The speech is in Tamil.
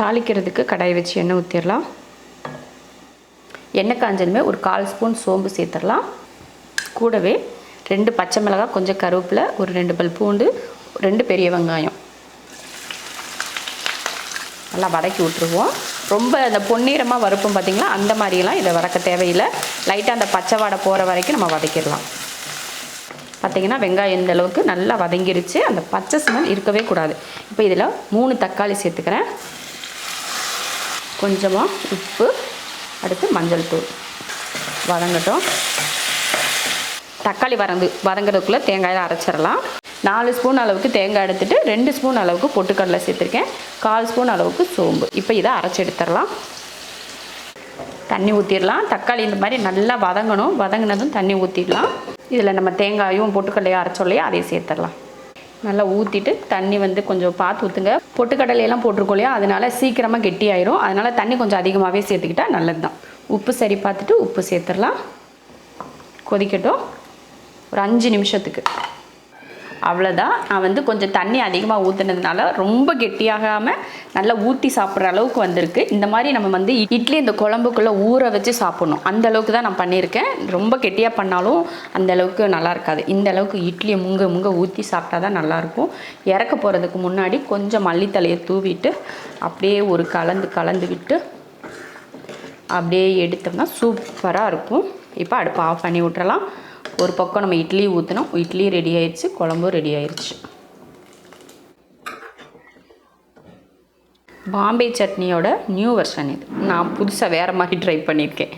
தாளிக்கிறதுக்கு கடாய் வச்சு எண்ணெய் ஊற்றிடலாம் எண்ணெய் காஞ்சதுமே ஒரு கால் ஸ்பூன் சோம்பு சேர்த்துடலாம். கூடவே ரெண்டு பச்சை மிளகாய் கொஞ்சம் கருவேப்பிலை ஒரு ரெண்டு பல் பூண்டு ரெண்டு பெரிய வெங்காயம். நல்லா வதக்கி விட்ருவோம் ரொம்ப அந்த பொன்னிறமாக வறுப்போம் பார்த்திங்களா அந்த மாதிரியெல்லாம் இதை வதக்க தேவையில்லை. லைட்டாக அந்த பச்சை வாடை போகிற வரைக்கும் நம்ம வதக்கிடலாம். பார்த்திங்கன்னா வெங்காயம் இந்த அளவுக்கு நல்லா வதங்கிருச்சு. அந்த பச்சை ஸ்மெல் இருக்கவே கூடாது. இப்போ இதில் மூணு தக்காளி சேர்த்துக்கிறேன். கொஞ்சமாக உப்பு அடுத்து மஞ்சள் தூள். வதங்கட்டும். தக்காளி வரந்து வதங்குறதுக்குள்ளே தேங்காயில் அரைச்சிடலாம். நாலு ஸ்பூன் அளவுக்கு தேங்காய் எடுத்துட்டு ரெண்டு ஸ்பூன் அளவுக்கு பொட்டுக்கடலை சேர்த்துருக்கேன். கால் ஸ்பூன் அளவுக்கு சோம்பு. இப்போ இதை அரைச்சி எடுத்துடலாம். தண்ணி ஊற்றிடலாம் தக்காளி இந்த மாதிரி நல்லா வதங்கணும். வதங்கினதும் தண்ணி ஊற்றிடலாம் இதில் நம்ம தேங்காயும் பொட்டுக்கடலையும் அரைச்சோல்லையும் அதையும் சேர்த்துடலாம். நல்லா ஊற்றிட்டு தண்ணி வந்து கொஞ்சம் பார்த்து ஊற்றுங்க பொட்டுக்கடலையெல்லாம் போட்டிருக்கோம் இல்லையா? அதனால் சீக்கிரமாக கெட்டியாயிரும். அதனால் தண்ணி கொஞ்சம் அதிகமாகவே சேர்த்துக்கிட்டா நல்லது தான் உப்பு சரி பார்த்துட்டு உப்பு சேர்த்துடலாம். கொதிக்கட்டும். ஒரு அஞ்சு நிமிஷத்துக்கு. அவ்வளோதான் நான் வந்து கொஞ்சம் தண்ணி அதிகமாக ஊற்றுனதுனால ரொம்ப கெட்டியாகாமல் நல்லா ஊற்றி சாப்பிட்ற அளவுக்கு வந்திருக்கு. இந்த மாதிரி நம்ம வந்து இட்லி இந்த குழம்புக்குள்ளே ஊற வச்சு சாப்பிட்ணும். அந்த அளவுக்கு தான் நான் பண்ணியிருக்கேன். ரொம்ப கெட்டியாக பண்ணாலும் அந்த அளவுக்கு நல்லா இருக்காது. இந்த அளவுக்கு இட்லியை முங்க முங்க ஊற்றி சாப்பிட்டா தான் நல்லாயிருக்கும் இறக்க போகிறதுக்கு முன்னாடி கொஞ்சம் மல்லித்தலையை தூவிட்டு அப்படியே ஒரு கலந்து கலந்து விட்டு அப்படியே எடுத்தோம்னா சூப்பராக இருக்கும். இப்போ அடுப்பு ஆஃப் பண்ணி விட்டுறலாம். ஒரு பக்கம் நம்ம இட்லி ஊற்றினோம் இட்லி ரெடி ஆயிடுச்சு. குழம்பும் ரெடி ஆயிடுச்சு. பாம்பே சட்னியோட நியூ வெர்ஷன் இது. நான் புதுசாக வேறு மாதிரி ட்ரை பண்ணியிருக்கேன்